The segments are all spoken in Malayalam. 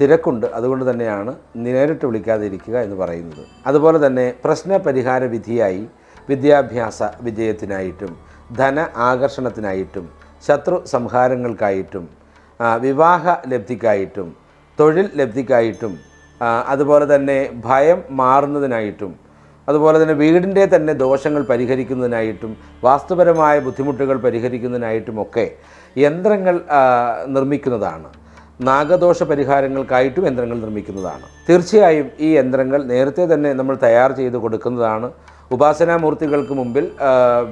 തിരക്കുണ്ട്. അതുകൊണ്ട് തന്നെയാണ് നേരിട്ട് വിളിക്കാതെ ഇരിക്കുക എന്ന് പറയുന്നത്. അതുപോലെ തന്നെ പ്രശ്ന പരിഹാര വിധിയായി വിദ്യാഭ്യാസ വിജയത്തിനായിട്ടും ധന ആകർഷണത്തിനായിട്ടും ശത്രു സംഹാരങ്ങൾക്കായിട്ടും വിവാഹ ലബ്ധിക്കായിട്ടും തൊഴിൽ ലബ്ധിക്കായിട്ടും അതുപോലെ തന്നെ ഭയം മാറുന്നതിനായിട്ടും അതുപോലെ തന്നെ വീടിന്റെ തന്നെ ദോഷങ്ങൾ പരിഹരിക്കുന്നതിനായിട്ടും വാസ്തുപരമായ ബുദ്ധിമുട്ടുകൾ പരിഹരിക്കുന്നതിനായിട്ടുമൊക്കെ യന്ത്രങ്ങൾ നിർമ്മിക്കുന്നതാണ്. നാഗദോഷ പരിഹാരങ്ങൾക്കായിട്ടും യന്ത്രങ്ങൾ നിർമ്മിക്കുന്നതാണ്. തീർച്ചയായും ഈ യന്ത്രങ്ങൾ നേരത്തെ തന്നെ നമ്മൾ തയ്യാർ ചെയ്ത് കൊടുക്കുന്നതാണ്. ഉപാസനാമൂർത്തികൾക്ക് മുമ്പിൽ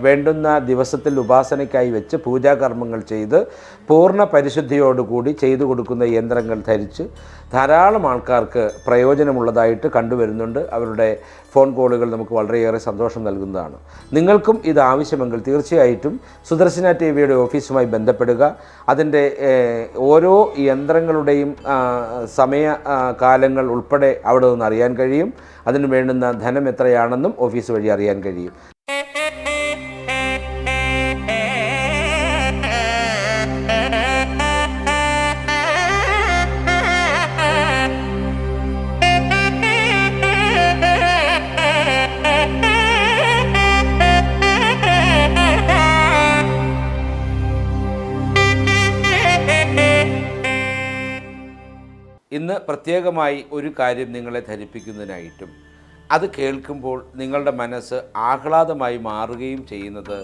വേണ്ടുന്ന ദിവസത്തിൽ ഉപാസനയ്ക്കായി വെച്ച് പൂജാകർമ്മങ്ങൾ ചെയ്ത് പൂർണ പരിശുദ്ധിയോടുകൂടി ചെയ്തു കൊടുക്കുന്ന യന്ത്രങ്ങൾ ധരിച്ച് ധാരാളം ആൾക്കാർക്ക് പ്രയോജനമുള്ളതായിട്ട് കണ്ടുവരുന്നുണ്ട് അവരുടെ ഫോൺ കോളുകൾ നമുക്ക് വളരെയേറെ സന്തോഷം നൽകുന്നതാണ്. നിങ്ങൾക്കും ഇത് ആവശ്യമെങ്കിൽ തീർച്ചയായിട്ടും സുദർശന ടി വിയുടെ ഓഫീസുമായി ബന്ധപ്പെടുക. അതിന്റെ ഓരോ യന്ത്രങ്ങളുടെയും സമയ കാലങ്ങൾ ഉൾപ്പെടെ അവിടെ നിന്ന് അറിയാൻ കഴിയും. അതിന് വേണ്ടുന്ന ധനം എത്രയാണെന്നും ഓഫീസ് വഴി അറിയാൻ കഴിയും. പ്രത്യേകമായി ഒരു കാര്യം നിങ്ങളെ ധരിപ്പിക്കുന്നതിനായിട്ടും അത് കേൾക്കുമ്പോൾ നിങ്ങളുടെ മനസ്സ് ആഹ്ലാദമായി മാറുകയും ചെയ്യുന്നത്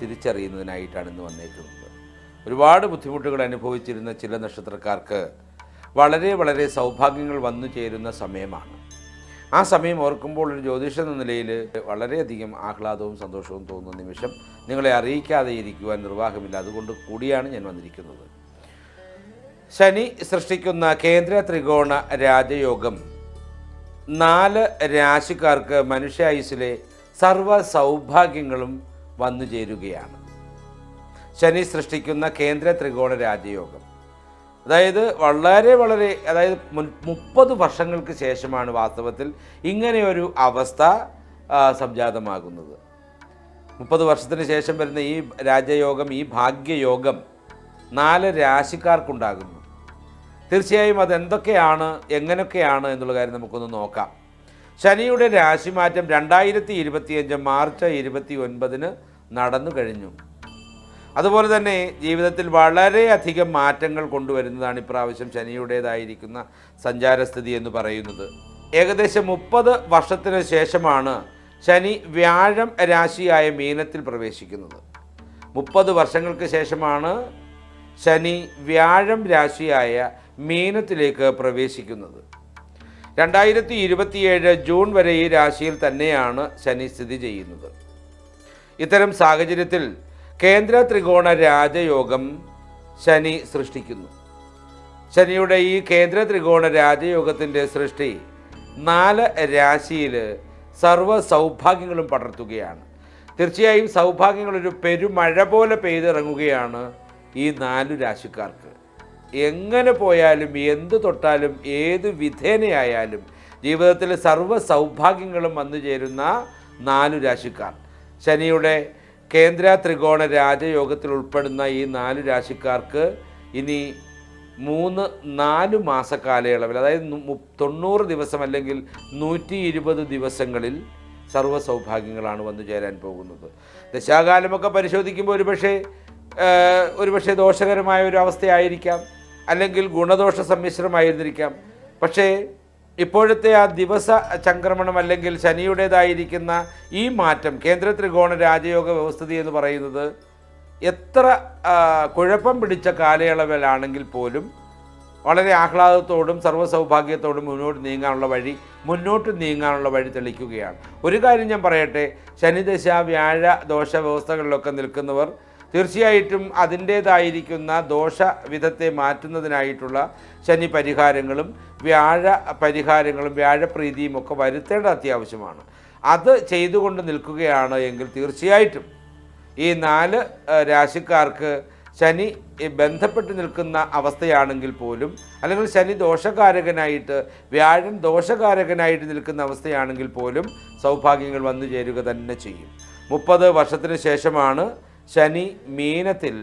തിരിച്ചറിയുന്നതിനായിട്ടാണ് ഇന്ന് വന്നേക്കുന്നത്. ഒരുപാട് ബുദ്ധിമുട്ടുകൾ അനുഭവിച്ചിരുന്ന ചില നക്ഷത്രക്കാർക്ക് വളരെ വളരെ സൗഭാഗ്യങ്ങൾ വന്നു ചേരുന്ന സമയമാണ്. ആ സമയം ഓർക്കുമ്പോൾ ഒരു ജ്യോതിഷ എന്ന നിലയിൽ വളരെയധികം ആഹ്ലാദവും സന്തോഷവും തോന്നുന്ന നിമിഷം നിങ്ങളെ അറിയിക്കാതെ ഇരിക്കുവാൻ നിർവാഹമില്ല. അതുകൊണ്ട് കൂടിയാണ് ഞാൻ വന്നിരിക്കുന്നത്. ശനി സൃഷ്ടിക്കുന്ന കേന്ദ്ര ത്രികോണ രാജയോഗം. നാല് രാശിക്കാർക്ക് മനുഷ്യായുസിലെ സർവ സൗഭാഗ്യങ്ങളും വന്നു ചേരുകയാണ്. ശനി സൃഷ്ടിക്കുന്ന കേന്ദ്ര ത്രികോണ രാജയോഗം. അതായത് വളരെ വളരെ അതായത് മുപ്പത് വർഷങ്ങൾക്ക് ശേഷമാണ് വാസ്തവത്തിൽ ഇങ്ങനെയൊരു അവസ്ഥ സംജാതമാകുന്നത്. മുപ്പത് വർഷത്തിന് ശേഷം വരുന്ന ഈ രാജയോഗം ഈ ഭാഗ്യയോഗം നാല് രാശിക്കാർക്കുണ്ടാകുന്നു. തീർച്ചയായും അതെന്തൊക്കെയാണ് എങ്ങനെയൊക്കെയാണ് എന്നുള്ള കാര്യം നമുക്കൊന്ന് നോക്കാം. ശനിയുടെ രാശിമാറ്റം രണ്ടായിരത്തി ഇരുപത്തിയഞ്ച് മാർച്ച് ഇരുപത്തി ഒൻപതിന് നടന്നു കഴിഞ്ഞു. അതുപോലെ തന്നെ ജീവിതത്തിൽ വളരെയധികം മാറ്റങ്ങൾ കൊണ്ടുവരുന്നതാണ് ഇപ്രാവശ്യം ശനിയുടേതായിരിക്കുന്ന സഞ്ചാരസ്ഥിതി എന്ന് പറയുന്നത്. ഏകദേശം മുപ്പത് വർഷത്തിന് ശേഷമാണ് ശനി വ്യാഴം രാശിയായ മീനത്തിൽ പ്രവേശിക്കുന്നത്. മുപ്പത് വർഷങ്ങൾക്ക് ശേഷമാണ് ശനി വ്യാഴം രാശിയായ മീനത്തിലേക്ക് പ്രവേശിക്കുന്നത്. രണ്ടായിരത്തി ഇരുപത്തിയേഴ് ജൂൺ വരെ ഈ രാശിയിൽ തന്നെയാണ് ശനി സ്ഥിതി ചെയ്യുന്നത്. ഇത്തരം സാഹചര്യത്തിൽ കേന്ദ്ര ത്രികോണ രാജയോഗം ശനി സൃഷ്ടിക്കുന്നു. ശനിയുടെ ഈ കേന്ദ്ര ത്രികോണ രാജയോഗത്തിന്റെ സൃഷ്ടി നാല് രാശിയിൽ സർവ സൗഭാഗ്യങ്ങളും പടർത്തുകയാണ്. തീർച്ചയായും സൗഭാഗ്യങ്ങളൊരു പെരുമഴ പോലെ പെയ്തിറങ്ങുകയാണ് ഈ നാല് രാശിക്കാർക്ക്. എങ്ങനെ പോയാലും എന്ത് തൊട്ടാലും ഏത് വിധേനയായാലും ജീവിതത്തിൽ സർവ സൗഭാഗ്യങ്ങളും വന്നു ചേരുന്ന നാലു രാശിക്കാർ. ശനിയുടെ കേന്ദ്ര ത്രികോണ രാജയോഗത്തിൽ ഉൾപ്പെടുന്ന ഈ നാലു രാശിക്കാർക്ക് ഇനി മൂന്ന് നാല് മാസ കാലയളവിൽ അതായത് തൊണ്ണൂറ് ദിവസം അല്ലെങ്കിൽ നൂറ്റി ഇരുപത് ദിവസങ്ങളിൽ സർവ സൗഭാഗ്യങ്ങളാണ് വന്നു ചേരാൻ പോകുന്നത്. ദശാകാലമൊക്കെ പരിശോധിക്കുമ്പോൾ ഒരുപക്ഷേ ഒരുപക്ഷെ ദോഷകരമായ ഒരു അവസ്ഥയായിരിക്കാം അല്ലെങ്കിൽ ഗുണദോഷ സമ്മിശ്രമായിരുന്നിരിക്കാം. പക്ഷേ ഇപ്പോഴത്തെ ആ ദിവസ ചംക്രമണം അല്ലെങ്കിൽ ശനിയുടേതായിരിക്കുന്ന ഈ മാറ്റം കേന്ദ്ര ത്രികോണ രാജയോഗ വ്യവസ്ഥിതി എന്ന് പറയുന്നത് എത്ര കുഴപ്പം പിടിച്ച കാലയളവിലാണെങ്കിൽ പോലും വളരെ ആഹ്ലാദത്തോടും സർവസൗഭാഗ്യത്തോടും മുന്നോട്ട് നീങ്ങാനുള്ള വഴി മുന്നോട്ട് നീങ്ങാനുള്ള വഴി തെളിക്കുകയാണ്. ഒരു കാര്യം ഞാൻ പറയട്ടെ ശനിദശ വ്യാഴ ദോഷ വ്യവസ്ഥകളിലൊക്കെ നിൽക്കുന്നവർ തീർച്ചയായിട്ടും അതിന്റേതായിരിക്കുന്ന ദോഷ വിധത്തെ മാറ്റുന്നതിനായിട്ടുള്ള ശനി പരിഹാരങ്ങളും വ്യാഴ പരിഹാരങ്ങളും വ്യാഴപ്രീതിയും ഒക്കെ വരുത്തേണ്ടത് അത്യാവശ്യമാണ്. അത് ചെയ്തുകൊണ്ട് നിൽക്കുകയാണ് എങ്കിൽ തീർച്ചയായിട്ടും ഈ നാല് രാശിക്കാർക്ക് ശനി ബന്ധപ്പെട്ട് നിൽക്കുന്ന അവസ്ഥയാണെങ്കിൽ പോലും അല്ലെങ്കിൽ ശനി ദോഷകാരകനായിട്ട് വ്യാഴൻ ദോഷകാരകനായിട്ട് നിൽക്കുന്ന അവസ്ഥയാണെങ്കിൽ പോലും സൗഭാഗ്യങ്ങൾ വന്നു ചേരുക തന്നെ ചെയ്യും. മുപ്പത് വർഷത്തിന് ശേഷമാണ് ശനി മീനത്തിൽ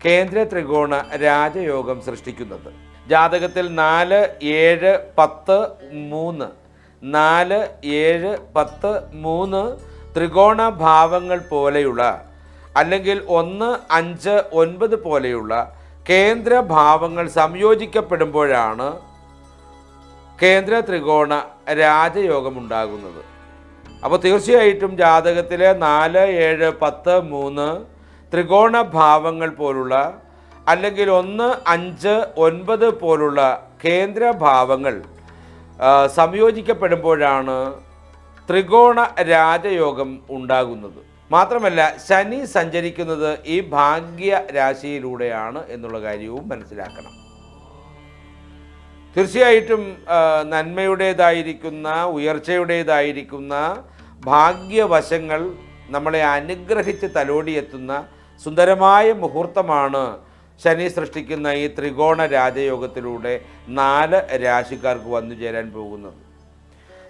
കേന്ദ്ര ത്രികോണ രാജയോഗം സൃഷ്ടിക്കുന്നത്. ജാതകത്തിൽ നാല് ഏഴ് പത്ത് മൂന്ന്. നാല് ഏഴ് പത്ത് മൂന്ന് ത്രികോണ ഭാവങ്ങൾ പോലെയുള്ള അല്ലെങ്കിൽ ഒന്ന് അഞ്ച് ഒൻപത് പോലെയുള്ള കേന്ദ്ര ഭാവങ്ങൾ സംയോജിക്കപ്പെടുമ്പോഴാണ് കേന്ദ്ര ത്രികോണ രാജയോഗം ഉണ്ടാകുന്നത്. അപ്പോൾ തീർച്ചയായിട്ടും ജാതകത്തിലെ നാല് ഏഴ് പത്ത് മൂന്ന് ത്രികോണ ഭാവങ്ങൾ പോലുള്ള അല്ലെങ്കിൽ ഒന്ന് അഞ്ച് ഒൻപത് പോലുള്ള കേന്ദ്ര ഭാവങ്ങൾ സംയോജിക്കപ്പെടുമ്പോഴാണ് ത്രികോണ രാജയോഗം ഉണ്ടാകുന്നത്. മാത്രമല്ല ശനി സഞ്ചരിക്കുന്നത് ഈ ഭാഗ്യ രാശിയിലൂടെയാണ് എന്നുള്ള കാര്യവും മനസ്സിലാക്കണം. തീർച്ചയായിട്ടും നന്മയുടേതായിരിക്കുന്ന ഉയർച്ചയുടേതായിരിക്കുന്ന ഭാഗ്യവശങ്ങൾ നമ്മളെ അനുഗ്രഹിച്ച് തലോടിയെത്തുന്ന സുന്ദരമായ മുഹൂർത്തമാണ് ശനി സൃഷ്ടിക്കുന്ന ഈ ത്രികോണ രാജയോഗത്തിലൂടെ നാല് രാശിക്കാർക്ക് വന്നു ചേരാൻ പോകുന്നത്.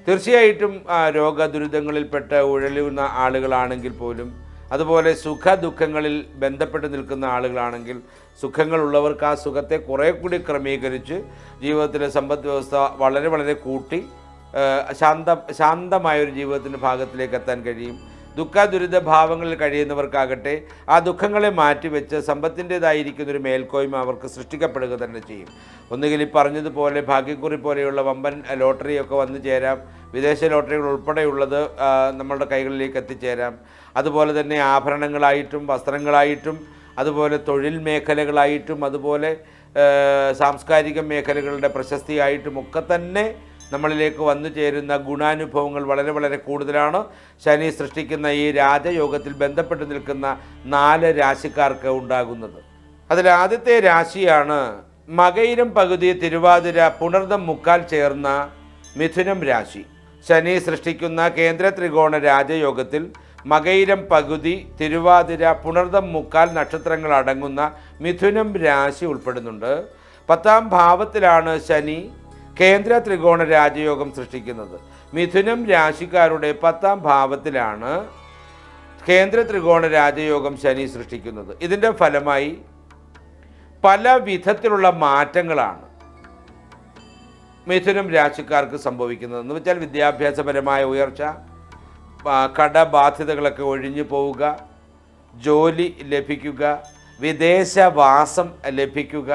തീർച്ചയായിട്ടും രോഗ രോഗദുരിതങ്ങളിൽപ്പെട്ട് ഉഴലുന്ന ആളുകളാണെങ്കിൽ പോലും അതുപോലെ സുഖ ദുഃഖങ്ങളിൽ ബന്ധപ്പെട്ട് നിൽക്കുന്ന ആളുകളാണെങ്കിൽ സുഖങ്ങളുള്ളവർക്ക് ആ സുഖത്തെ കുറേ കൂടി ക്രമീകരിച്ച് ജീവിതത്തിലെ സമ്പദ് വ്യവസ്ഥ വളരെ വളരെ കൂട്ടി ശാന്ത ശാന്തമായൊരു ജീവിതത്തിന്റെ ഭാഗത്തിലേക്ക് എത്താൻ കഴിയും. ദുഃഖ ദുരിത ഭാവങ്ങളിൽ കഴിയുന്നവർക്കാകട്ടെ ആ ദുഃഖങ്ങളെ മാറ്റിവെച്ച് സമ്പത്തിന്റെതായിരിക്കുന്ന ഒരു മേൽക്കോയ്മ അവർക്ക് സൃഷ്ടിക്കപ്പെടുക തന്നെ ചെയ്യും. ഒന്നുകിൽ ഈ പറഞ്ഞതുപോലെ ഭാഗ്യക്കുറി പോലെയുള്ള വമ്പൻ ലോട്ടറിയൊക്കെ വന്നു ചേരാം. വിദേശ ലോട്ടറികൾ ഉൾപ്പെടെയുള്ളത് നമ്മളുടെ കൈകളിലേക്ക് എത്തിച്ചേരാം. അതുപോലെ തന്നെ ആഭരണങ്ങളായിട്ടും വസ്ത്രങ്ങളായിട്ടും അതുപോലെ തൊഴിൽ മേഖലകളായിട്ടും അതുപോലെ സാംസ്കാരിക മേഖലകളുടെ പ്രശസ്തിയായിട്ടും ഒക്കെ തന്നെ നമ്മളിലേക്ക് വന്നു ചേരുന്ന ഗുണാനുഭവങ്ങൾ വളരെ വളരെ കൂടുതലാണ്. ശനി സൃഷ്ടിക്കുന്ന ഈ രാജയോഗത്തിൽ ബന്ധപ്പെട്ട് നിൽക്കുന്ന നാല് രാശിക്കാർക്ക് ഉണ്ടാകുന്നത്. അതിൽ ആദ്യത്തെ രാശിയാണ് മകയിരം പകുതി തിരുവാതിര പുണർദം മുക്കാൽ ചേർന്ന മിഥുനം രാശി. ശനി സൃഷ്ടിക്കുന്ന കേന്ദ്ര ത്രികോണ രാജയോഗത്തിൽ മകയിരം പകുതി തിരുവാതിര പുണർദം മുക്കാൽ നക്ഷത്രങ്ങൾ അടങ്ങുന്ന മിഥുനം രാശി ഉൾപ്പെടുന്നുണ്ട്. പത്താം ഭാവത്തിലാണ് ശനി കേന്ദ്ര ത്രികോണ രാജയോഗം സൃഷ്ടിക്കുന്നത്. മിഥുനം രാശിക്കാരുടെ പത്താം ഭാവത്തിലാണ് കേന്ദ്ര ത്രികോണ രാജയോഗം ശനി സൃഷ്ടിക്കുന്നത്. ഇതിന്റെ ഫലമായി പല വിധത്തിലുള്ള മാറ്റങ്ങളാണ് മിഥുനം രാശിക്കാർക്ക് സംഭവിക്കുന്നത്. എന്ന് വെച്ചാൽ വിദ്യാഭ്യാസപരമായ ഉയർച്ച കടബാധ്യതകളൊക്കെ ഒഴിഞ്ഞു പോവുക ജോലി ലഭിക്കുക വിദേശവാസം ലഭിക്കുക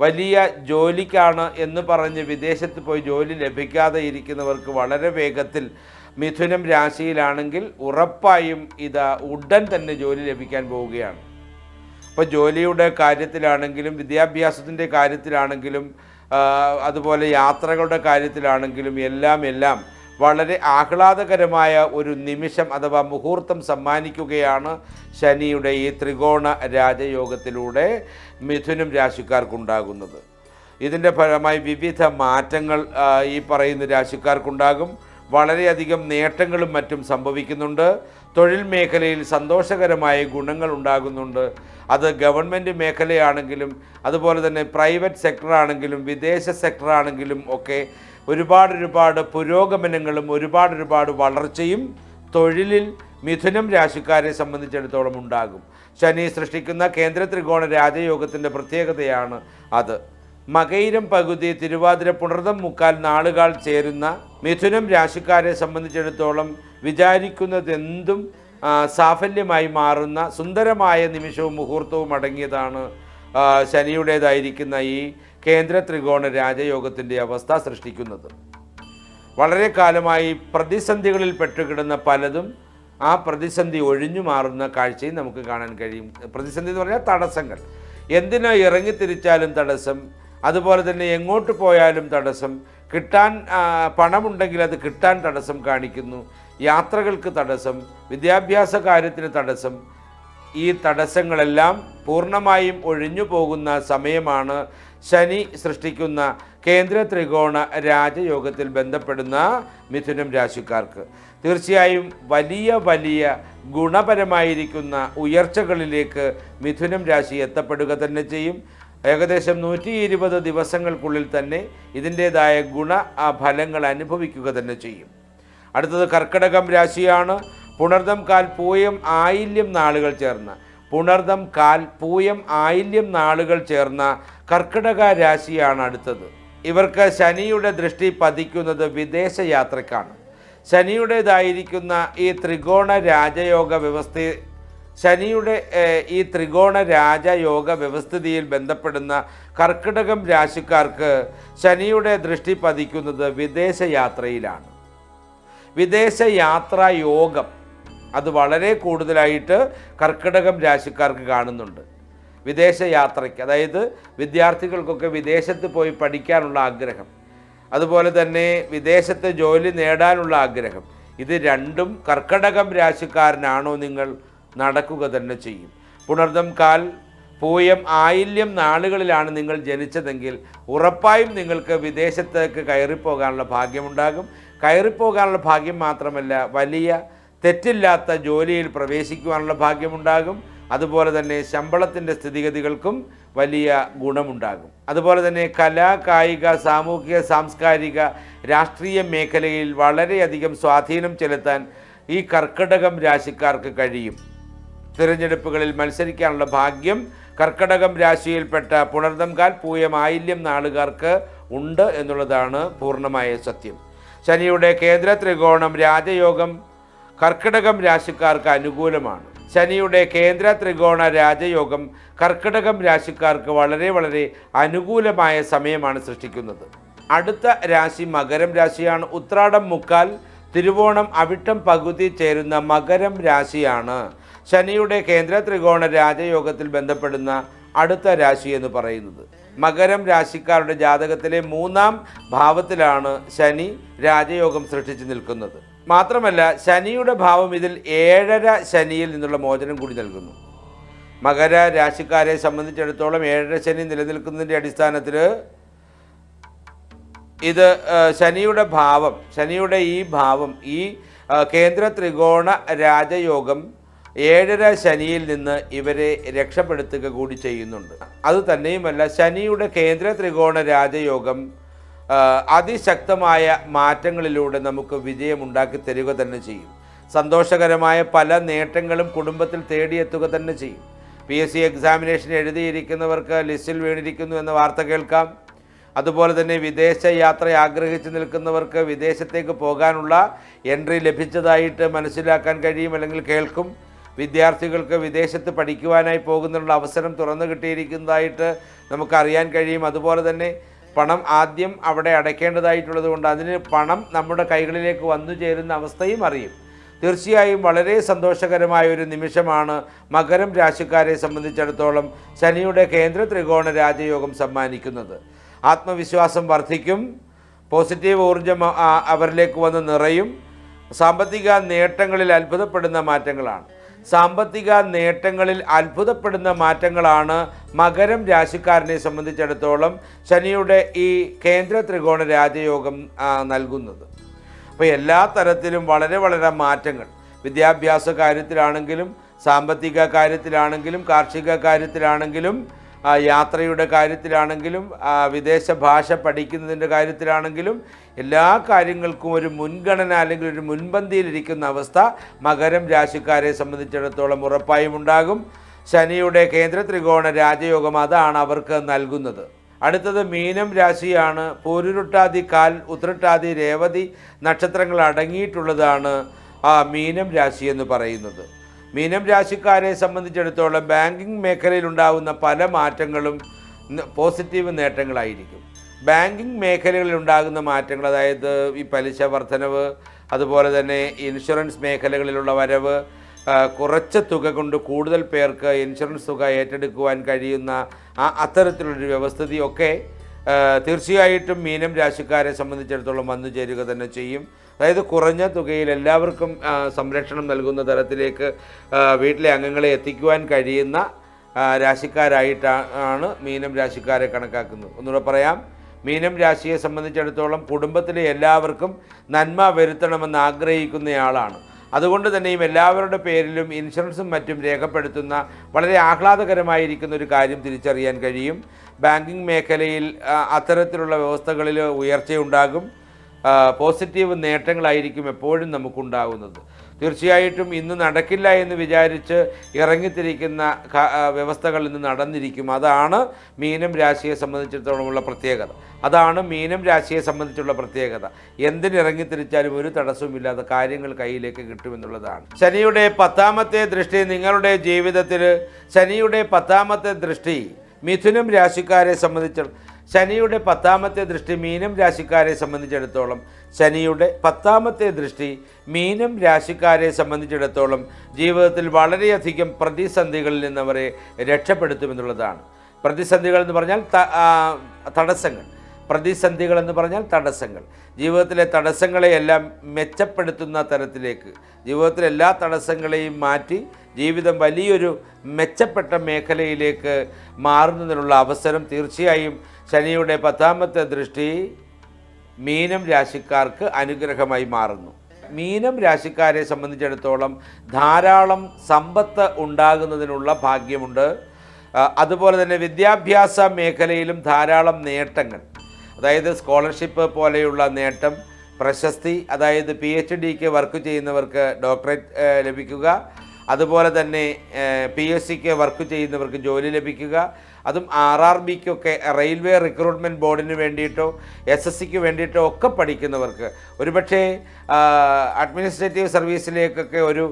വലിയ ജോലിക്കാണ് എന്ന് പറഞ്ഞ് വിദേശത്ത് പോയി ജോലി ലഭിക്കാതെ ഇരിക്കുന്നവർക്ക് വളരെ വേഗത്തിൽ മിഥുനം രാശിയിലാണെങ്കിൽ ഉറപ്പായും ഇത് ഉടൻ തന്നെ ജോലി ലഭിക്കാൻ പോവുകയാണ്. ഇപ്പോൾ ജോലിയുടെ കാര്യത്തിലാണെങ്കിലും വിദ്യാഭ്യാസത്തിന്റെ കാര്യത്തിലാണെങ്കിലും അതുപോലെ യാത്രകളുടെ കാര്യത്തിലാണെങ്കിലും എല്ലാം എല്ലാം വളരെ ആഹ്ലാദകരമായ ഒരു നിമിഷം അഥവാ മുഹൂർത്തം സമ്മാനിക്കുകയാണ് ശനിയുടെ ഈ ത്രികോണ രാജയോഗത്തിലൂടെ മിഥുനം രാശിക്കാർക്കുണ്ടാകുന്നത്. ഇതിന്റെ ഫലമായി വിവിധ മാറ്റങ്ങൾ ഈ പറയുന്ന രാശിക്കാർക്കുണ്ടാകും. വളരെയധികം നേട്ടങ്ങളും മറ്റും സംഭവിക്കുന്നുണ്ട്. തൊഴിൽ മേഖലയിൽ സന്തോഷകരമായ ഗുണങ്ങൾ ഉണ്ടാകുന്നുണ്ട്. അത് ഗവൺമെന്റ് മേഖലയാണെങ്കിലും അതുപോലെ തന്നെ പ്രൈവറ്റ് സെക്ടറാണെങ്കിലും വിദേശ സെക്ടറാണെങ്കിലും ഒക്കെ ഒരുപാട് ഒരുപാട് പുരോഗമനങ്ങളും ഒരുപാട് ഒരുപാട് വളർച്ചയും തൊഴിലിൽ മിഥുനം രാശിക്കാരെ സംബന്ധിച്ചിടത്തോളം ഉണ്ടാകും. ശനി സൃഷ്ടിക്കുന്ന കേന്ദ്ര ത്രികോണ രാജയോഗത്തിന്റെ പ്രത്യേകതയാണ് അത്. മകയിരം പകുതി തിരുവാതിര പുണർതം മുക്കാൽ നാളുകൾ ചേരുന്ന മിഥുനം രാശിക്കാരെ സംബന്ധിച്ചിടത്തോളം വിചാരിക്കുന്നതെന്തും സാഫല്യമായി മാറുന്ന സുന്ദരമായ നിമിഷവും മുഹൂർത്തവും അടങ്ങിയതാണ് ശനിയുടേതായിരിക്കുന്ന ഈ കേന്ദ്ര ത്രികോണ രാജയോഗത്തിന്റെ അവസ്ഥ സൃഷ്ടിക്കുന്നത്. വളരെ കാലമായി പ്രതിസന്ധികളിൽ പെട്ടുകിടന്ന പലതും ആ പ്രതിസന്ധി ഒഴിഞ്ഞു മാറുന്ന കാഴ്ചയും നമുക്ക് കാണാൻ കഴിയും. പ്രതിസന്ധി എന്ന് പറഞ്ഞാൽ തടസ്സങ്ങൾ. എന്തിനോ ഇറങ്ങിത്തിരിച്ചാലും തടസ്സം? അതുപോലെ തന്നെ എങ്ങോട്ട് പോയാലും തടസ്സം. കിട്ടാൻ പണമുണ്ടെങ്കിൽ അത് കിട്ടാൻ തടസ്സം കാണിക്കുന്നു. യാത്രകൾക്ക് തടസ്സം വിദ്യാഭ്യാസ കാര്യത്തിന് തടസ്സം. ഈ തടസ്സങ്ങളെല്ലാം പൂർണമായും ഒഴിഞ്ഞു പോകുന്ന സമയമാണ് ശനി സൃഷ്ടിക്കുന്ന കേന്ദ്ര ത്രികോണ രാജയോഗത്തിൽ ബന്ധപ്പെടുന്ന മിഥുനം രാശിക്കാർക്ക് തീർച്ചയായും വലിയ വലിയ ഗുണപരമായിരിക്കുന്ന ഉയർച്ചകളിലേക്ക് മിഥുനം രാശി എത്തപ്പെടുക തന്നെ ചെയ്യും. ഏകദേശം നൂറ്റി ഇരുപത് ദിവസങ്ങൾക്കുള്ളിൽ തന്നെ ഇതിന്റേതായ ഗുണ ഫലങ്ങൾ അനുഭവിക്കുക തന്നെ ചെയ്യും. അടുത്തത് കർക്കടകം രാശിയാണ്. പുണർദം കാൽ പൂയം ആയില്യം നാളുകൾ ചേർന്ന പുണർദം കാൽ പൂയം ആയില്യം നാളുകൾ ചേർന്ന കർക്കിടക രാശിയാണ് അടുത്തത്. ഇവർക്ക് ശനിയുടെ ദൃഷ്ടി പതിക്കുന്നത് വിദേശ യാത്രക്കാണ്. ശനിയുടേതായിരിക്കുന്ന ഈ ത്രികോണ രാജയോഗ വ്യവസ്ഥ ശനിയുടെ ഈ ത്രികോണ രാജയോഗ വ്യവസ്ഥിതിയിൽ ബന്ധപ്പെടുന്ന കർക്കിടകം രാശിക്കാർക്ക് ശനിയുടെ ദൃഷ്ടി പതിക്കുന്നത് വിദേശ യാത്രയിലാണ്. വിദേശ യാത്രാ യോഗം അത് വളരെ കൂടുതലായിട്ട് കർക്കിടകം രാശിക്കാർക്ക് കാണുന്നുണ്ട്. വിദേശ യാത്രയ്ക്ക് അതായത് വിദ്യാർത്ഥികൾക്കൊക്കെ വിദേശത്ത് പോയി പഠിക്കാനുള്ള ആഗ്രഹം. അതുപോലെ തന്നെ വിദേശത്ത് ജോലി നേടാനുള്ള ആഗ്രഹം. ഇത് രണ്ടും കർക്കടകം രാശിക്കാരനാണോ നിങ്ങൾ നടക്കുക തന്നെ ചെയ്യും. പുണർദം കാൽ പൂയം ആയില്യം നാളുകളിലാണ് നിങ്ങൾ ജനിച്ചതെങ്കിൽ ഉറപ്പായും നിങ്ങൾക്ക് വിദേശത്തേക്ക് കയറിപ്പോകാനുള്ള ഭാഗ്യമുണ്ടാകും. കയറിപ്പോകാനുള്ള ഭാഗ്യം മാത്രമല്ല വലിയ തെറ്റില്ലാത്ത ജോലിയിൽ പ്രവേശിക്കുവാനുള്ള ഭാഗ്യമുണ്ടാകും. അതുപോലെ തന്നെ ശമ്പളത്തിന്റെ സ്ഥിതിഗതികൾക്കും വലിയ ഗുണമുണ്ടാകും. അതുപോലെ തന്നെ കലാ കായിക സാമൂഹിക സാംസ്കാരിക രാഷ്ട്രീയ മേഖലയിൽ വളരെയധികം സ്വാധീനം ചെലുത്താൻ ഈ കർക്കിടകം രാശിക്കാർക്ക് കഴിയും. തിരഞ്ഞെടുപ്പുകളിൽ മത്സരിക്കാനുള്ള ഭാഗ്യം കർക്കടകം രാശിയിൽപ്പെട്ട പുണർദംകാൽ പൂയം ആയില്യം നാളുകാർക്ക് ഉണ്ട് എന്നുള്ളതാണ് പൂർണമായ സത്യം. ശനിയുടെ കേന്ദ്ര ത്രികോണം രാജയോഗം കർക്കിടകം രാശിക്കാർക്ക് അനുകൂലമാണ്. ശനിയുടെ കേന്ദ്ര ത്രികോണ രാജയോഗം കർക്കിടകം രാശിക്കാർക്ക് വളരെ വളരെ അനുകൂലമായ സമയമാണ് സൃഷ്ടിക്കുന്നത്. അടുത്ത രാശി മകരം രാശിയാണ്. ഉത്രാടം മുക്കാൽ തിരുവോണം അവിട്ടം പകുതി ചേരുന്ന മകരം രാശിയാണ്. ശനിയുടെ കേന്ദ്ര ത്രികോണ രാജയോഗത്തിൽ ബന്ധപ്പെടുന്ന അടുത്ത രാശി എന്ന് പറയുന്നത്. മകരം രാശിക്കാരുടെ ജാതകത്തിലെ മൂന്നാം ഭാവത്തിലാണ് ശനി രാജയോഗം സൃഷ്ടിച്ചു നിൽക്കുന്നത്. മാത്രമല്ല ശനിയുടെ ഭാവം ഇതിൽ ഏഴര ശനിയിൽ നിന്നുള്ള മോചനം കൂടി നൽകുന്നു. മകര രാശിക്കാരെ സംബന്ധിച്ചിടത്തോളം ഏഴര ശനി നിലനിൽക്കുന്നതിന്റെ അടിസ്ഥാനത്തിൽ ഇത് ശനിയുടെ ഭാവം ശനിയുടെ ഈ ഭാവം ഈ കേന്ദ്ര ത്രികോണ രാജയോഗം ഏഴര ശനിയിൽ നിന്ന് ഇവരെ രക്ഷപ്പെടുത്തുക കൂടി ചെയ്യുന്നുണ്ട്. അത് തന്നെയുമല്ല ശനിയുടെ കേന്ദ്ര ത്രികോണ രാജയോഗം അതിശക്തമായ മാറ്റങ്ങളിലൂടെ നമുക്ക് വിജയമുണ്ടാക്കി തരിക തന്നെ ചെയ്യും. സന്തോഷകരമായ പല നേട്ടങ്ങളും കുടുംബത്തിൽ തേടിയെത്തുക തന്നെ ചെയ്യും. പി എസ് സി എക്സാമിനേഷൻ എഴുതിയിരിക്കുന്നവർക്ക് ലിസ്റ്റിൽ വീണിരിക്കുന്നു എന്ന വാർത്ത കേൾക്കാം. അതുപോലെ തന്നെ വിദേശ യാത്ര ആഗ്രഹിച്ചു നിൽക്കുന്നവർക്ക് വിദേശത്തേക്ക് പോകാനുള്ള എൻട്രി ലഭിച്ചതായിട്ട് മനസ്സിലാക്കാൻ കഴിയും അല്ലെങ്കിൽ കേൾക്കും. വിദ്യാർത്ഥികൾക്ക് വിദേശത്ത് പഠിക്കുവാനായി പോകുന്നതിനുള്ള അവസരം തുറന്നു കിട്ടിയിരിക്കുന്നതായിട്ട് നമുക്കറിയാൻ കഴിയും. അതുപോലെ തന്നെ പണം ആദ്യം അവിടെ അടയ്ക്കേണ്ടതായിട്ടുള്ളത് കൊണ്ട് അതിന് പണം നമ്മുടെ കൈകളിലേക്ക് വന്നു ചേരുന്ന അവസ്ഥയും അറിയും. തീർച്ചയായും വളരെ സന്തോഷകരമായ ഒരു നിമിഷമാണ് മകരം രാശിക്കാരെ സംബന്ധിച്ചിടത്തോളം ശനിയുടെ കേന്ദ്ര ത്രികോണ രാജയോഗം സമ്മാനിക്കുന്നത്. ആത്മവിശ്വാസം വർദ്ധിക്കും പോസിറ്റീവ് ഊർജം അവരിലേക്ക് വന്ന് നിറയും സാമ്പത്തിക നേട്ടങ്ങളിൽ അത്ഭുതപ്പെടുന്ന മാറ്റങ്ങളാണ്. സാമ്പത്തിക നേട്ടങ്ങളിൽ അത്ഭുതപ്പെടുന്ന മാറ്റങ്ങളാണ് മകരം രാശിക്കാരനെ സംബന്ധിച്ചിടത്തോളം ശനിയുടെ ഈ കേന്ദ്ര ത്രികോണ രാജയോഗം നൽകുന്നത്. അപ്പോൾ എല്ലാ തരത്തിലും വളരെ വളരെ മാറ്റങ്ങൾ. വിദ്യാഭ്യാസ കാര്യത്തിലാണെങ്കിലും സാമ്പത്തിക കാര്യത്തിലാണെങ്കിലും കാർഷിക കാര്യത്തിലാണെങ്കിലും യാത്രയുടെ കാര്യത്തിലാണെങ്കിലും വിദേശ ഭാഷ പഠിക്കുന്നതിന്റെ കാര്യത്തിലാണെങ്കിലും എല്ലാ കാര്യങ്ങൾക്കും ഒരു മുൻഗണന അല്ലെങ്കിൽ ഒരു മുൻപന്തിയിലിരിക്കുന്ന അവസ്ഥ മകരം രാശിക്കാരെ സംബന്ധിച്ചിടത്തോളം ഉറപ്പായും ഉണ്ടാകും. ശനിയുടെ കേന്ദ്ര ത്രികോണ രാജയോഗം അതാണ് അവർക്ക് നൽകുന്നത്. അടുത്തത് മീനം രാശിയാണ്. പൂരുരുട്ടാതി കാൽ ഉത്രട്ടാതി രേവതി നക്ഷത്രങ്ങൾ അടങ്ങിയിട്ടുള്ളതാണ് ആ മീനം രാശി എന്ന് പറയുന്നത്. മീനം രാശിക്കാരെ സംബന്ധിച്ചിടത്തോളം ബാങ്കിങ് മേഖലയിൽ ഉണ്ടാകുന്ന പല മാറ്റങ്ങളും പോസിറ്റീവ് നേട്ടങ്ങളായിരിക്കും. ബാങ്കിങ് മേഖലകളിൽ ഉണ്ടാകുന്ന മാറ്റങ്ങൾ അതായത് ഈ പലിശ വർധനവ് അതുപോലെ തന്നെ ഇൻഷുറൻസ് മേഖലകളിലുള്ള വരവ് കുറച്ച് തുക കൊണ്ട് കൂടുതൽ പേർക്ക് ഇൻഷുറൻസ് തുക ഏറ്റെടുക്കുവാൻ കഴിയുന്ന ആ അത്തരത്തിലുള്ളൊരു വ്യവസ്ഥിതിയൊക്കെ തീർച്ചയായിട്ടും മീനം രാശിക്കാരെ സംബന്ധിച്ചിടത്തോളം വന്നു ചേരുക തന്നെ ചെയ്യും. അതായത് കുറഞ്ഞ തുകയിൽ എല്ലാവർക്കും സംരക്ഷണം നൽകുന്ന തരത്തിലേക്ക് വീട്ടിലെ അംഗങ്ങളെ എത്തിക്കുവാൻ കഴിയുന്ന രാശിക്കാരായിട്ടാണ് മീനം രാശിക്കാരെ കണക്കാക്കുന്നത്. ഒന്നുകൂടെ പറയാം. മീനം രാശിയെ സംബന്ധിച്ചിടത്തോളം കുടുംബത്തിലെ എല്ലാവർക്കും നന്മ വരുത്തണമെന്ന് ആഗ്രഹിക്കുന്നയാളാണ്. അതുകൊണ്ട് തന്നെയും എല്ലാവരുടെ പേരിലും ഇൻഷുറൻസും മറ്റും രേഖപ്പെടുത്തുന്ന വളരെ ആഹ്ലാദകരമായിരിക്കുന്ന ഒരു കാര്യം തിരിച്ചറിയാൻ കഴിയും. ബാങ്കിങ് മേഖലയിൽ അത്തരത്തിലുള്ള വ്യവസ്ഥകളിൽ ഉയർച്ചയുണ്ടാകും. പോസിറ്റീവ് നേട്ടങ്ങളായിരിക്കും എപ്പോഴും നമുക്കുണ്ടാകുന്നത്. തീർച്ചയായിട്ടും ഇന്ന് നടക്കില്ല എന്ന് വിചാരിച്ച് ഇറങ്ങിത്തിരിക്കുന്ന വ്യവസ്ഥകൾ ഇന്ന് നടന്നിരിക്കും. അതാണ് മീനം രാശിയെ സംബന്ധിച്ചിടത്തോളമുള്ള പ്രത്യേകത. അതാണ് മീനം രാശിയെ സംബന്ധിച്ചുള്ള പ്രത്യേകത. എന്തിനിറങ്ങിത്തിരിച്ചാലും ഒരു തടസ്സവുമില്ലാതെ കാര്യങ്ങൾ കയ്യിലേക്ക് കിട്ടുമെന്നുള്ളതാണ്. ശനിയുടെ പത്താമത്തെ ദൃഷ്ടി നിങ്ങളുടെ ജീവിതത്തിൽ ശനിയുടെ പത്താമത്തെ ദൃഷ്ടി മിഥുനം രാശിക്കാരെ സംബന്ധിച്ച് ശനിയുടെ പത്താമത്തെ ദൃഷ്ടി മീനം രാശിക്കാരെ സംബന്ധിച്ചിടത്തോളം. ശനിയുടെ പത്താമത്തെ ദൃഷ്ടി മീനം രാശിക്കാരെ സംബന്ധിച്ചിടത്തോളം ജീവിതത്തിൽ വളരെയധികം പ്രതിസന്ധികളിൽ നിന്ന് അവരെ രക്ഷപ്പെടുത്തുമെന്നുള്ളതാണ്. പ്രതിസന്ധികൾ എന്ന് പറഞ്ഞാൽ തടസ്സങ്ങൾ. പ്രതിസന്ധികൾ എന്ന് പറഞ്ഞാൽ തടസ്സങ്ങൾ. ജീവിതത്തിലെ തടസ്സങ്ങളെയെല്ലാം മെച്ചപ്പെടുത്തുന്ന തരത്തിലേക്ക് ജീവിതത്തിലെ എല്ലാ തടസ്സങ്ങളെയും മാറ്റി ജീവിതം വലിയൊരു മെച്ചപ്പെട്ട മേഖലയിലേക്ക് മാറുന്നതിനുള്ള അവസരം തീർച്ചയായും ശനിയുടെ പത്താമത്തെ ദൃഷ്ടി മീനം രാശിക്കാർക്ക് അനുഗ്രഹമായി മാറുന്നു. മീനം രാശിക്കാരെ സംബന്ധിച്ചിടത്തോളം ധാരാളം സമ്പത്ത് ഉണ്ടാകുന്നതിനുള്ള ഭാഗ്യമുണ്ട്. അതുപോലെ തന്നെ വിദ്യാഭ്യാസ മേഖലയിലും ധാരാളം നേട്ടങ്ങൾ. അതായത് സ്കോളർഷിപ്പ് പോലെയുള്ള നേട്ടം പ്രശസ്തി അതായത് പി എച്ച് ഡിക്ക് വർക്ക് ചെയ്യുന്നവർക്ക് ഡോക്ടറേറ്റ് ലഭിക്കുക. അതുപോലെ തന്നെ പി എസ് സിക്ക് വർക്ക് ചെയ്യുന്നവർക്ക് ജോലി ലഭിക്കുക. അതും ആർ ആർ ബിക്കൊക്കെ റെയിൽവേ റിക്രൂട്ട്മെന്റ് ബോർഡിന് വേണ്ടിയിട്ടോ എസ് എസ് സിക്ക് വേണ്ടിയിട്ടോ ഒക്കെ പഠിക്കുന്നവർക്ക്. ഒരുപക്ഷേ അഡ്മിനിസ്ട്രേറ്റീവ് സർവീസിലേക്കൊക്കെ ഒരു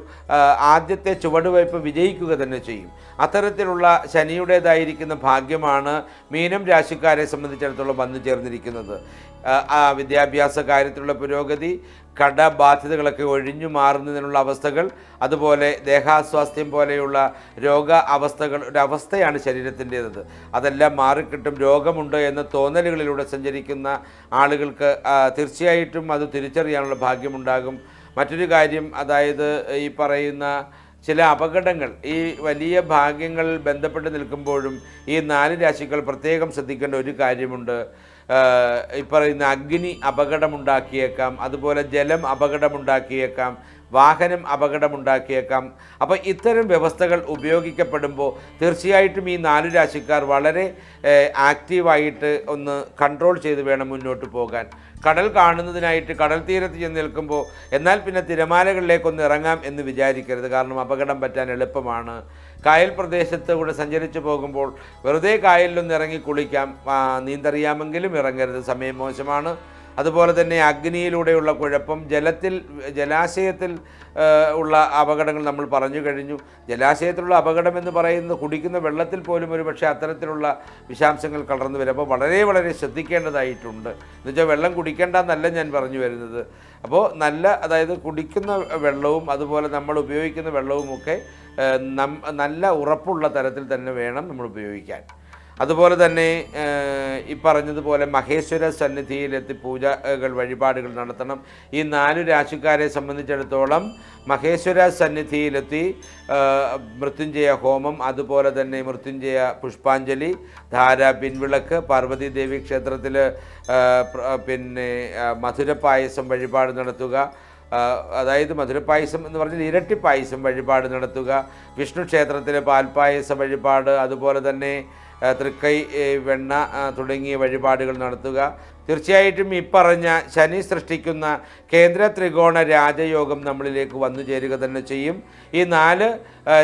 ആദ്യത്തെ ചുവടുവയ്പ് വിജയിക്കുക തന്നെ ചെയ്യും. അത്തരത്തിലുള്ള ശനിയുടേതായിരിക്കുന്ന ഭാഗ്യമാണ് മീനം രാശിക്കാരെ സംബന്ധിച്ചിടത്തോളം വന്നു ചേർന്നിരിക്കുന്നത്. വിദ്യാഭ്യാസ കാര്യത്തിലുള്ള പുരോഗതി കടബാധ്യതകളൊക്കെ ഒഴിഞ്ഞു മാറുന്നതിനുള്ള അവസ്ഥകൾ അതുപോലെ ദേഹാസ്വാസ്ഥ്യം പോലെയുള്ള രോഗ അവസ്ഥകൾ ഒരു അവസ്ഥയാണ് ശരീരത്തിന്റേത്. അതെല്ലാം മാറിക്കിട്ടും രോഗമുണ്ട് എന്ന തോന്നലുകളിലൂടെ സഞ്ചരിക്കുന്ന ആളുകൾക്ക് തീർച്ചയായിട്ടും അത് തിരിച്ചറിയാനുള്ള ഭാഗ്യമുണ്ടാകും. മറ്റൊരു കാര്യം അതായത് ഈ പറയുന്ന ചില അപകടങ്ങൾ ഈ വലിയ ഭാഗ്യങ്ങൾ ബന്ധപ്പെട്ട് നിൽക്കുമ്പോഴും ഈ നാല് രാശികൾ പ്രത്യേകം ശ്രദ്ധിക്കേണ്ട ഒരു കാര്യമുണ്ട്. ഈ പറയുന്ന അഗ്നി അപകടമുണ്ടാക്കിയേക്കാം അതുപോലെ ജലം അപകടമുണ്ടാക്കിയേക്കാം വാഹനം അപകടമുണ്ടാക്കിയേക്കാം. അപ്പോൾ ഇത്തരം വ്യവസ്ഥകൾ ഉപയോഗിക്കപ്പെടുമ്പോൾ തീർച്ചയായിട്ടും ഈ നാല് രാശിക്കാർ വളരെ ആക്റ്റീവായിട്ട് ഒന്ന് കൺട്രോൾ ചെയ്ത് വേണം മുന്നോട്ട് പോകാൻ. കടൽ കാണുന്നതിനായിട്ട് കടൽ തീരത്ത് ചെന്ന് നിൽക്കുമ്പോൾ എന്നാൽ പിന്നെ തിരമാലകളിലേക്കൊന്ന് ഇറങ്ങാം എന്ന് വിചാരിക്കരുത്. കാരണം അപകടം പറ്റാൻ എളുപ്പമാണ്. കായൽ പ്രദേശത്ത് കൂടെ സഞ്ചരിച്ചു പോകുമ്പോൾ വെറുതെ കായലിലൊന്ന് ഇറങ്ങി കുളിക്കാം നീന്തറിയാമെങ്കിലും ഇറങ്ങരുത്. സമയം മോശമാണ്. അതുപോലെ തന്നെ അഗ്നിയിലൂടെയുള്ള കുഴപ്പം ജലത്തിൽ ജലാശയത്തിൽ ഉള്ള അപകടങ്ങൾ നമ്മൾ പറഞ്ഞു കഴിഞ്ഞു. ജലാശയത്തിലുള്ള അപകടം എന്ന് പറയുന്നത് കുടിക്കുന്ന വെള്ളത്തിൽ പോലും ഒരു പക്ഷേ അത്തരത്തിലുള്ള വിഷാംശങ്ങൾ കലർന്നു വരും. അപ്പോൾ വളരെ വളരെ ശ്രദ്ധിക്കേണ്ടതായിട്ടുണ്ട്. എന്നുവെച്ചാൽ വെള്ളം കുടിക്കേണ്ടെന്നല്ല ഞാൻ പറഞ്ഞു വരുന്നത്. അപ്പോൾ നല്ല അതായത് കുടിക്കുന്ന വെള്ളവും അതുപോലെ നമ്മൾ ഉപയോഗിക്കുന്ന വെള്ളവുമൊക്കെ നല്ല ഉറപ്പുള്ള തരത്തിൽ തന്നെ വേണം നമ്മൾ ഉപയോഗിക്കാൻ. അതുപോലെ തന്നെ ഈ പറഞ്ഞതുപോലെ മഹേശ്വര സന്നിധിയിലെത്തി പൂജകൾ വഴിപാടുകൾ നടത്തണം. ഈ നാല് രാശിക്കാരെ സംബന്ധിച്ചിടത്തോളം മഹേശ്വര സന്നിധിയിലെത്തി മൃത്യുഞ്ജയ ഹോമം അതുപോലെ തന്നെ മൃത്യുഞ്ജയ പുഷ്പാഞ്ജലി ധാര പിൻവിളക്ക് പാർവതി ദേവി ക്ഷേത്രത്തിൽ പിന്നെ മധുരപായസം വഴിപാട് നടത്തുക. അതായത് മധുരപ്പായസം എന്ന് പറഞ്ഞാൽ ഇരട്ടി പായസം വഴിപാട് നടത്തുക. വിഷ്ണു ക്ഷേത്രത്തിലെ പാൽപ്പായസ വഴിപാട് അതുപോലെ തന്നെ തൃക്കൈ വെണ്ണ തുടങ്ങിയ വഴിപാടുകൾ നടത്തുക. തീർച്ചയായിട്ടും ഈ പറഞ്ഞ ശനി സൃഷ്ടിക്കുന്ന കേന്ദ്ര ത്രികോണ രാജയോഗം നമ്മളിലേക്ക് വന്നു ചേരുക തന്നെ ചെയ്യും. ഈ നാല്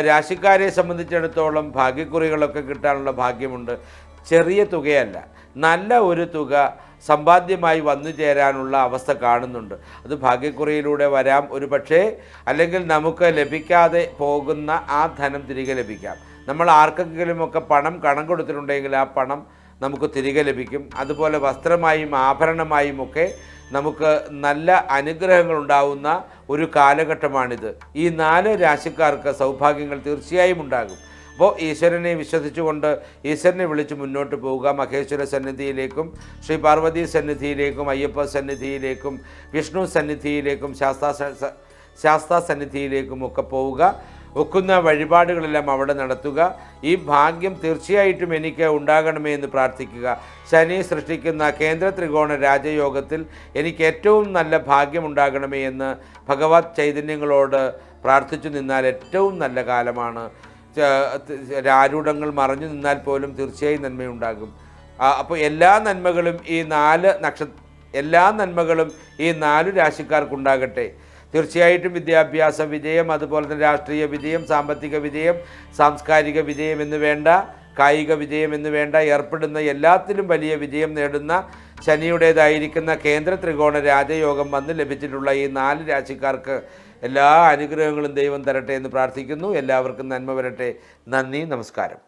രാശിക്കാരെ സംബന്ധിച്ചിടത്തോളം ഭാഗ്യക്കുറികളൊക്കെ കിട്ടാനുള്ള ഭാഗ്യമുണ്ട്. ചെറിയ തുകയല്ല നല്ല ഒരു തുക സമ്പാദ്യമായി വന്നു ചേരാനുള്ള അവസ്ഥ കാണുന്നുണ്ട്. അത് ഭാഗ്യക്കുറിയിലൂടെ വരാം. ഒരു പക്ഷേ അല്ലെങ്കിൽ നമുക്ക് ലഭിക്കാതെ പോകുന്ന ആ ധനം തിരികെ ലഭിക്കാം. നമ്മൾ ആർക്കെങ്കിലുമൊക്കെ പണം കണം കൊടുത്തിട്ടുണ്ടെങ്കിൽ ആ പണം നമുക്ക് തിരികെ ലഭിക്കും. അതുപോലെ വസ്ത്രമായും ആഭരണമായും ഒക്കെ നമുക്ക് നല്ല അനുഗ്രഹങ്ങൾ ഉണ്ടാവുന്ന ഒരു കാലഘട്ടമാണിത്. ഈ നാല് രാശിക്കാർക്ക് സൗഭാഗ്യങ്ങൾ തീർച്ചയായും ഉണ്ടാകും. അപ്പോൾ ഈശ്വരനെ വിശ്വസിച്ചുകൊണ്ട് ഈശ്വരനെ വിളിച്ച് മുന്നോട്ട് പോവുക. മഹേശ്വര സന്നിധിയിലേക്കും ശ്രീ പാർവതി സന്നിധിയിലേക്കും അയ്യപ്പ സന്നിധിയിലേക്കും വിഷ്ണു സന്നിധിയിലേക്കും ശാസ്താ ശാസ്ത്ര ശാസ്താ സന്നിധിയിലേക്കും ഒക്കെ പോവുക. ഒക്കുന്ന വഴിപാടുകളെല്ലാം അവിടെ നടത്തുക. ഈ ഭാഗ്യം തീർച്ചയായിട്ടും എനിക്ക് ഉണ്ടാകണമേ എന്ന് പ്രാർത്ഥിക്കുക. ശനി സൃഷ്ടിക്കുന്ന കേന്ദ്ര ത്രികോണ രാജയോഗത്തിൽ എനിക്ക് ഏറ്റവും നല്ല ഭാഗ്യം ഉണ്ടാകണമേ എന്ന് ഭഗവത് ചൈതന്യങ്ങളോട് പ്രാർത്ഥിച്ചു നിന്നാൽ ഏറ്റവും നല്ല കാലമാണ്. ആരൂഢങ്ങൾ മറഞ്ഞു നിന്നാൽ പോലും തീർച്ചയായും നന്മയുണ്ടാകും. അപ്പോൾ എല്ലാ നന്മകളും ഈ നാല് നക്ഷ എല്ലാ നന്മകളും ഈ നാലു രാശിക്കാർക്കുണ്ടാകട്ടെ. തീർച്ചയായിട്ടും വിദ്യാഭ്യാസ വിജയം അതുപോലെ തന്നെ രാഷ്ട്രീയ വിജയം സാമ്പത്തിക വിജയം സാംസ്കാരിക വിജയം എന്ന് വേണ്ട കായിക വിജയം എന്ന് വേണ്ട ഏർപ്പെടുന്ന എല്ലാത്തിലും വലിയ വിജയം നേടുന്ന ശനിയുടേതായിരിക്കുന്ന കേന്ദ്ര ത്രികോണ രാജയോഗം വന്ന് ലഭിച്ചിട്ടുള്ള ഈ നാല് രാശിക്കാർക്ക് എല്ലാ അനുഗ്രഹങ്ങളും ദൈവം തരട്ടെ എന്ന് പ്രാർത്ഥിക്കുന്നു. എല്ലാവർക്കും നന്മ വരട്ടെ. നന്ദി നമസ്കാരം.